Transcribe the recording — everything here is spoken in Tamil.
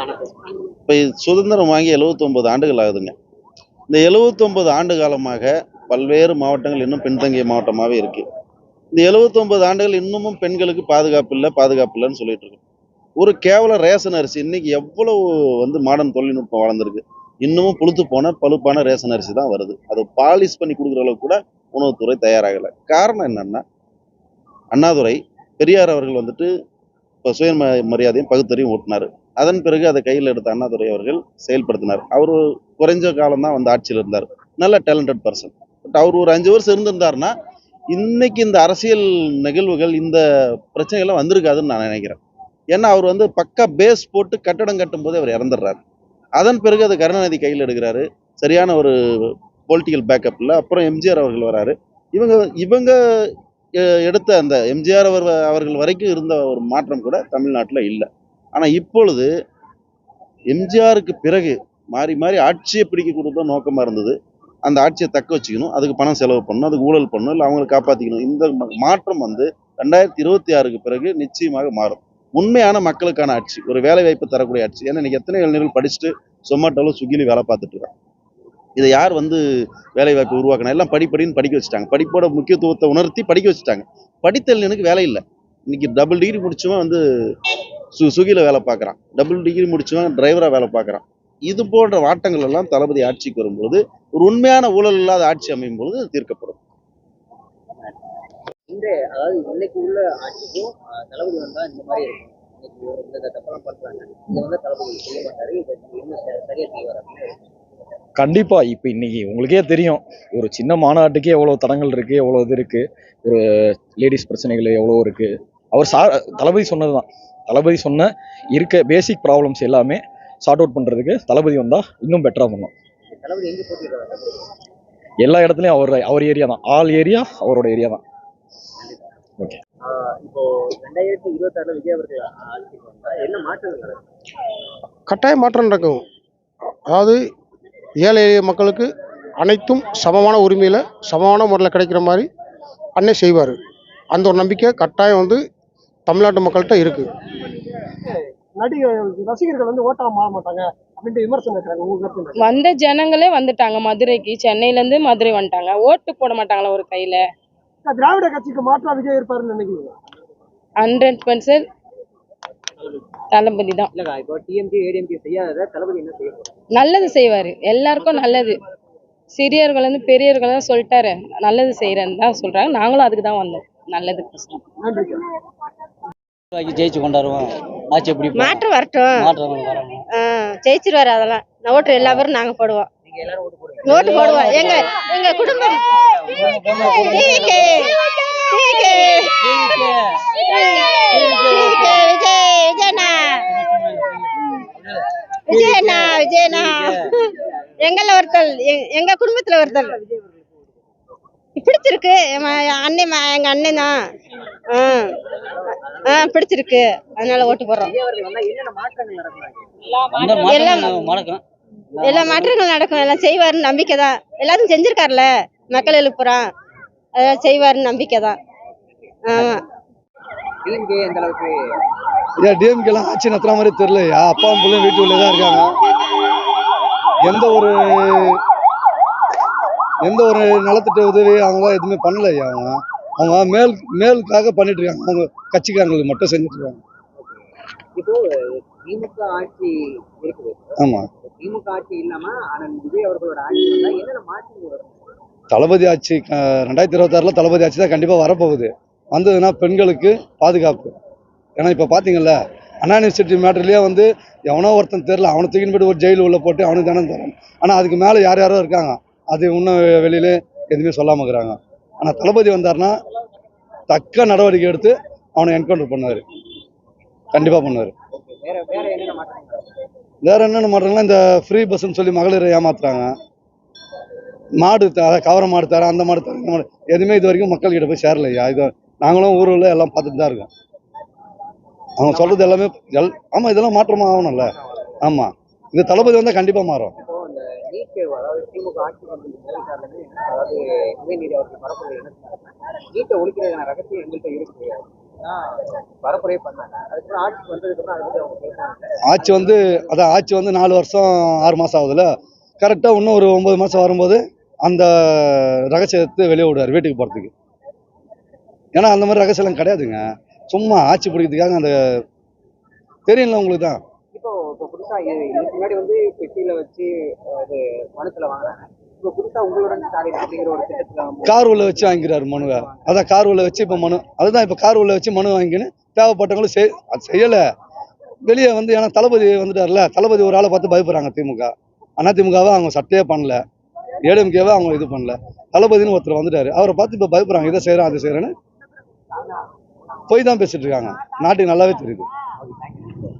இப்போ சுதந்திரம் வாங்கி 79 ஆண்டுகள் ஆகுதுங்க. இந்த 79 ஆண்டு காலமாக பல்வேறு மாவட்டங்கள் இன்னும் பின்தங்கிய மாவட்டமாகவே இருக்கு. இந்த 79 ஆண்டுகள் இன்னமும் பெண்களுக்கு பாதுகாப்பு இல்லை பாதுகாப்பு இல்லைன்னு சொல்லிட்டு இருக்கோம் ஒரு கேவல ரேஷன் அரிசி இன்னைக்கு எவ்வளவு வந்து மாடர்ன் தொழில்நுட்பம் வளர்ந்துருக்கு. இன்னமும் புழுத்து போன பழுப்பான ரேஷன் அரிசி தான் வருது. அது பாலிஷ் பண்ணி கொடுக்குற அளவுக்கு கூட உணவுத்துறை தயாராகலை. காரணம் என்னன்னா அண்ணாதுரை பெரியார் அவர்கள் வந்துட்டு இப்போ சுய மரியாதையும் பகுத்தறியும் ஓட்டினார். அதன் பிறகு அதை கையில் எடுத்த அண்ணாதுரை அவர்கள் செயல்படுத்தினார். அவர் குறைஞ்ச காலம் தான் வந்து ஆட்சியில் இருந்தார். நல்ல டேலண்டட் பர்சன் பட் அவர் ஒரு அஞ்சு வருஷம் இருந்திருந்தாருன்னா இன்னைக்கு இந்த அரசியல் நிகழ்வுகள் இந்த பிரச்சனைகள்லாம் வந்திருக்காதுன்னு நான் நினைக்கிறேன். ஏன்னா அவர் வந்து பக்கா பேஸ் போட்டு கட்டடம் கட்டும் போது அவர் இறந்துடுறாரு. அதன் பிறகு அது கருணாநிதி கையில் எடுக்கிறாரு. சரியான ஒரு பொலிட்டிக்கல் பேக்கப் இல்லை. அப்புறம் எம்ஜிஆர் அவர்கள் வராரு. இவங்க இவங்க எடுத்த அந்த எம்ஜிஆர் அவர் அவர்கள் வரைக்கும் இருந்த ஒரு மாற்றம் கூட தமிழ்நாட்டில் இல்லை. ஆனால் இப்பொழுது எம்ஜிஆருக்கு பிறகு மாறி மாறி ஆட்சியை பிடிக்க தான் நோக்கமாக இருந்தது. அந்த ஆட்சியை தக்க வச்சுக்கணும். அதுக்கு பணம் செலவு பண்ணணும். அதுக்கு ஊழல் பண்ணணும். இல்லை அவங்களை காப்பாற்றிக்கணும் இந்த மாற்றம் வந்து ரெண்டாயிரத்தி இருபத்தி ஆறுக்கு பிறகு நிச்சயமாக மாறும். உண்மையான மக்களுக்கான ஆட்சி ஒரு வேலை வாய்ப்பு தரக்கூடிய ஆட்சி. ஏன்னா இன்னைக்கு எத்தனை இளைஞர்கள் படிச்சுட்டு சொமாட்டோவில் ஸ்விக்கிலையும் வேலை பார்த்துட்டு இருக்காங்க. இதை யார் வந்து வேலை வாய்ப்பு உருவாக்கணும் எல்லாம் படிப்படின்னு படிக்க வச்சுட்டாங்க. படிப்போட முக்கியத்துவத்தை உணர்த்தி படிக்க வச்சுட்டாங்க. படித்த இளைஞனுக்கு வேலை இல்லை. இன்னைக்கு டபுள் டிகிரி முடிச்சவன் வந்து சு சுகியில் வேலை பார்க்குறான். டபுள் டிகிரி முடிச்சவன் டிரைவராக வேலை பார்க்குறான். இது போன்ற வாட்டங்கள் எல்லாம் தளபதி ஆட்சிக்கு வரும்போது ஒரு உண்மையான ஊழல் இல்லாத ஆட்சி அமையும் பொழுது அது தீர்க்கப்படும். இந்த அதாவது இன்னைக்கு உள்ள ஆட்சிக்கும் தளபதி வந்தா இந்த மாதிரி இருக்கும். கண்டிப்பா இப்போ இன்னைக்கு உங்களுக்கே தெரியும். ஒரு சின்ன மாநாட்டுக்கே எவ்வளோ தடங்கள் இருக்கு எவ்வளோ இது இருக்கு. ஒரு லேடிஸ் பிரச்சனைகள் எவ்வளோ இருக்கு. அவர் சா தளபதி சொன்னதுதான். தளபதி சொன்ன இருக்க பேசிக் ப்ராப்ளம்ஸ் எல்லாமே சார்ட் அவுட் பண்றதுக்கு தளபதி வந்தா இன்னும் பெட்டரா பண்ணும். எல்லா இடத்துலயும் அவர் அவர் ஏரியா தான். ஆல் ஏரியா அவரோட ஏரியா தான். நடக்கும் கட்டாய மாற்றம் நடக்கும். அதாவது ஏழை எளிய மக்களுக்கு அனைத்தும் சமமான உரிமையில் சமமான முறையில் கிடைக்கிற மாதிரி அன்னை செய்வார். அந்த ஒரு நம்பிக்கை கட்டாயம் வந்து தமிழ்நாட்டு மக்கள்கிட்ட நடிகர் ரசிகர்கள் வந்து ஓட்டா மாற மாட்டாங்க? வந்த ஜனங்களே வந்துட்டாங்க மதுரைக்கு. சென்னையில இருந்து மதுரை வந்துட்டாங்க. ஓட்டு போட மாட்டாங்களா ஒரு கையில? திராவிட கட்சிக்கு மாற்றா விஜய் இருப்பாருன்னு நினைக்கிறீங்க? ஹண்ட்ரட் பர்சன்ட் தளபதி தான். நல்லது செய்வாரு. எல்லாருக்கும் நல்லது. சிறியர்கள் வந்து பெரியவர்கள் தான் சொல்லிட்டாரு. நல்லது செய்யறேன்னு தான் சொல்றாங்க. நாங்களும் அதுக்கு தான் வந்தோம். நல்லதுக்கு ஜெயிச்சு கொண்டாடுவோம். ஆட்சி எப்படி? மாற்றம் வரட்டும். மாற்றம் ஜெயிச்சிருவாரு அதெல்லாம். நான் ஓட்டு எல்லா பேரும் நாங்க போடுவோம். நீங்க எல்லாரும் ஓட்டு போடுங்க ஓட்டு போடுவோம். எங்க எங்க குடும்பம். விஜயண்ணா. விஜயண்ணா விஜயண்ணா. எங்கள ஒருத்தர் எ- எங்க குடும்பத்துல ஒருத்தர். பிடிச்சிருக்கு. அண்ணன் எங்க அண்ணன் தான். ஆ. ஆ பிடிச்சிருக்கு. அதனால ஓட்டு போடுறோம். மாற்றங்கள் எல்லாம் எல்லா மாற்றங்களும் நடக்கும். எல்லாம் செய்வாருன்னு நம்பிக்கை தான். எல்லாத்தையும் செஞ்சிருக்காருல்ல? மக்கள் எழுப்புறான். அதெல்லாம் செய்வாருன்னு நம்பிக்கை தான். ஆமா ஏன் டிஎம்கேலாம் ஆட்சி நடத்துற மாதிரி தெரியலையா? அப்பாவும் பிள்ளையும் வீட்டு உள்ளே தான் இருக்காங்க. எந்த ஒரு எந்த ஒரு நலத்திட்ட உதவி அவங்களாம் எதுவுமே பண்ணலையா அவங்க? அவங்க மேல் மேலுக்காக பண்ணிட்டு இருக்காங்க அவங்க கட்சிக்காரங்களுக்கு மட்டும் செஞ்சுட்டு இருக்காங்க இப்போ திமுக ஆட்சி இருக்குது. ஆமா. திமுக ஆட்சி இல்லாம அண்ணன் விஜய் அவர்களோட ஆட்சி என்னென்ன மாற்றங்கள் வரும்? தளபதி ஆட்சி ரெண்டாயிரத்தி இருபத்தாறுல தளபதி ஆட்சி தான் கண்டிப்பாக வரப்போகுது. வந்ததுன்னா பெண்களுக்கு பாதுகாப்பு. ஏன்னா இப்போ பார்த்தீங்கல்ல அண்ணா யூனிவர்சிட்டி மேட்டர்லேயே வந்து எவனோ ஒருத்தன் தெரில அவனை தூக்கின்னு போயிட்டு ஒரு ஜெயில் உள்ள போட்டு அவனுக்கு தானே தரணும் ஆனால் அதுக்கு மேலே யார் யாரோ இருக்காங்க. அது இன்னும் வெளியில எதுவுமே சொல்லாம இருக்கிறாங்க. ஆனால் தளபதி வந்தாருன்னா தக்க நடவடிக்கை எடுத்து அவனை என்கவுண்டர் பண்ணுவார் கண்டிப்பாக பண்ணுவார் வேற வேற என்னென்ன மாற்றங்கள் இந்த ஃப்ரீ பஸ்ன்னு சொல்லி மகளிரை ஏமாத்துறாங்க. மாடு தர கவர மாடு தர அந்த மாடு தர இந்த மாடு எதுவுமே இது வரைக்கும் மக்கள் கிட்ட போய் சேரலையா இது நாங்களும் ஊருல எல்லாம் பார்த்துட்டு தான் இருக்கோம். அவங்க சொல்றது எல்லாமே எல் ஆமாம் இதெல்லாம் மாற்றமாக ஆகணும்ல. ஆமாம் இந்த தளபதி வந்தால் கண்டிப்பாக மாறும். நீட் அதாவது திமுக ஆட்சி வந்து அதாவது உதயநிதி அவர்கள் பரப்புரை என்ன நீட்டை ஒழிக்கிறதான ரகசியம் எங்கள்கிட்ட இருக்கு. தான் பரப்புரையே பண்ணாங்க அதுக்கப்புறம் ஆட்சிக்கு வந்ததுக்கப்புறம் அதை அவங்க பேசுறாங்க ஆட்சி வந்து அதான் ஆட்சி வந்து நாலு வருஷம் ஆறு மாதம் ஆகுதுல்ல. கரெக்டாக இன்னும் ஒரு ஒம்பது மாதம் வரும்போது அந்த ரகசியத்தை வெளியே விடுவார் வீட்டுக்கு போகிறதுக்கு ஏன்னா அந்த மாதிரி ரகசியம்லாம் கிடையாதுங்க. சும்மா ஆட்சி பிடிக்கிறதுக்காக அந்த தெரியல உங்களுக்கு தான். இப்போ புதுசாக இதுக்கு முன்னாடி வந்து பெட்டியில் வச்சு அது இது வாங்கினாங்க. இப்போ உங்களுடன் ஸ்டாலின் அப்படிங்கிற ஒரு கார் உள்ள வச்சு வாங்கிக்கிறாரு மனுவை அதான் கார் உள்ள வச்சு இப்போ மனு. அதுதான் இப்போ கார் உள்ள வச்சு மனு வாங்கின்னு தேவைப்பட்டவங்களும் செய் அது செய்யலை. வெளியே வந்து ஏன்னா தளபதி வந்துட்டார்ல தளபதி ஒரு ஆளை பார்த்து பயப்படுறாங்க திமுக. அண்ணா திமுகவை அவங்க சட்டையே பண்ணல. ஏடிஎம்கேவை அவங்க இது பண்ணல. தளபதினு ஒருத்தர் வந்துட்டாரு. அவரை பார்த்து இப்போ பயப்படுறாங்க இதை செய்கிறேன் அதை செய்கிறேன்னு போய் தான் பேசிட்டு இருக்காங்க. நாட்டுக்கு நல்லாவே தெரியுது.